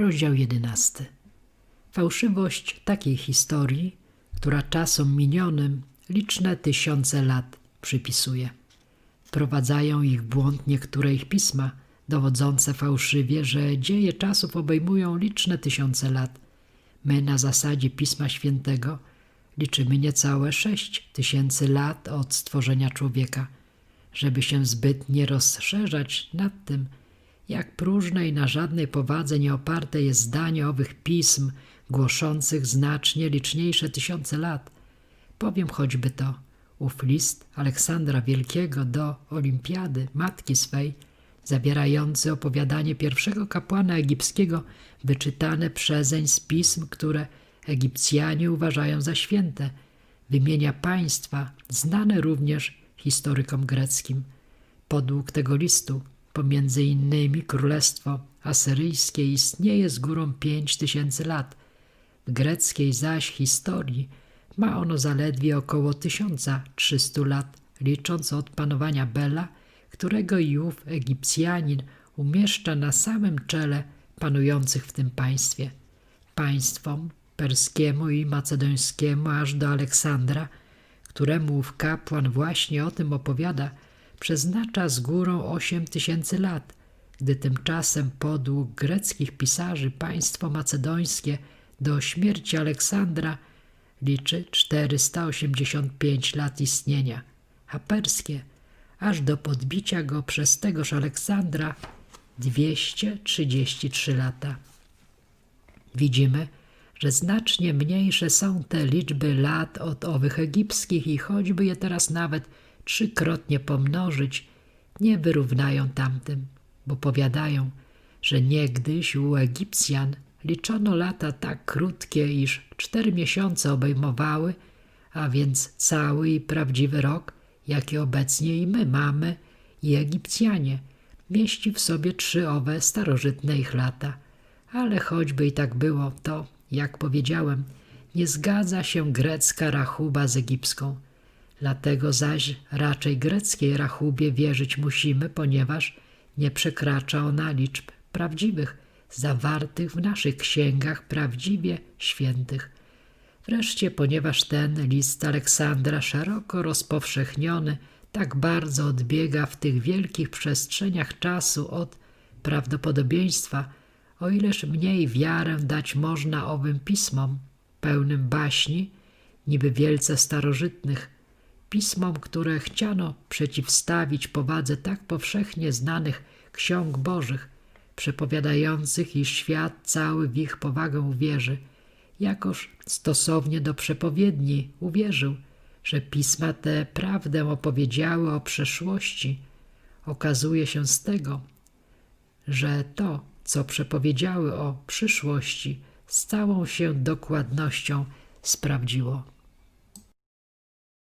Rozdział 11. Fałszywość takiej historii, która czasom minionym liczne tysiące lat przypisuje. Prowadzają ich błąd niektóre ich pisma, dowodzące fałszywie, że dzieje czasów obejmują liczne tysiące lat. My na zasadzie Pisma Świętego liczymy niecałe sześć tysięcy lat od stworzenia człowieka, żeby się zbyt nie rozszerzać nad tym, jak próżne i na żadnej powadze nie oparte jest zdanie owych pism głoszących znacznie liczniejsze tysiące lat. Powiem choćby to, ów list Aleksandra Wielkiego do Olimpiady, matki swej, zawierający opowiadanie pierwszego kapłana egipskiego, wyczytane przezeń z pism, które Egipcjanie uważają za święte, wymienia państwa znane również historykom greckim. Podług tego listu pomiędzy innymi królestwo asyryjskie istnieje z górą pięć tysięcy lat. W greckiej zaś historii ma ono zaledwie około 1300 lat, licząc od panowania Bela, którego i ów Egipcjanin umieszcza na samym czele panujących w tym państwie. Państwom perskiemu i macedońskiemu aż do Aleksandra, któremu ów kapłan właśnie o tym opowiada, przeznacza z górą osiem tysięcy lat, gdy tymczasem podług greckich pisarzy państwo macedońskie do śmierci Aleksandra liczy 485 lat istnienia, a perskie aż do podbicia go przez tegoż Aleksandra 233 lata. Widzimy, że znacznie mniejsze są te liczby lat od owych egipskich i choćby je teraz nawet trzykrotnie pomnożyć, nie wyrównają tamtym, bo powiadają, że niegdyś u Egipcjan liczono lata tak krótkie, iż cztery miesiące obejmowały, a więc cały i prawdziwy rok, jaki obecnie i my mamy, i Egipcjanie, mieści w sobie trzy owe starożytne ich lata. Ale choćby i tak było, to, jak powiedziałem, nie zgadza się grecka rachuba z egipską. Dlatego zaś raczej greckiej rachubie wierzyć musimy, ponieważ nie przekracza ona liczb prawdziwych, zawartych w naszych księgach prawdziwie świętych. Wreszcie, ponieważ ten list Aleksandra szeroko rozpowszechniony tak bardzo odbiega w tych wielkich przestrzeniach czasu od prawdopodobieństwa, o ileż mniej wiarę dać można owym pismom, pełnym baśni, niby wielce starożytnych, pismom, które chciano przeciwstawić powadze tak powszechnie znanych ksiąg bożych, przepowiadających, iż świat cały w ich powagę uwierzy, jakoż stosownie do przepowiedni uwierzył, że pisma te prawdę opowiedziały o przeszłości, okazuje się z tego, że to, co przepowiedziały o przyszłości, z całą się dokładnością sprawdziło.